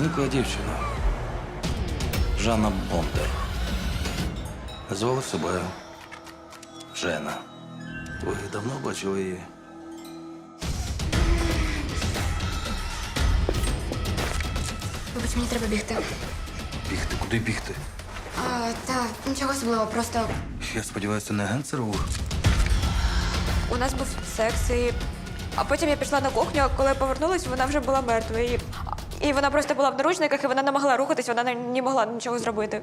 Зникла дівчина. Жанна Бондар. Звали себе Жена. Ви давно бачили її? Вибач, мені треба бігти. Бігти, куди бігти? А, та нічого особливого, просто Я сподіваюся, не агент ЦРУ. У нас був секс, і... а потім я пішла на кухню, а коли повернулась, вона вже була мертва. І... і вона просто була в наручниках, і вона не могла рухатись, вона не- могла нічого зробити.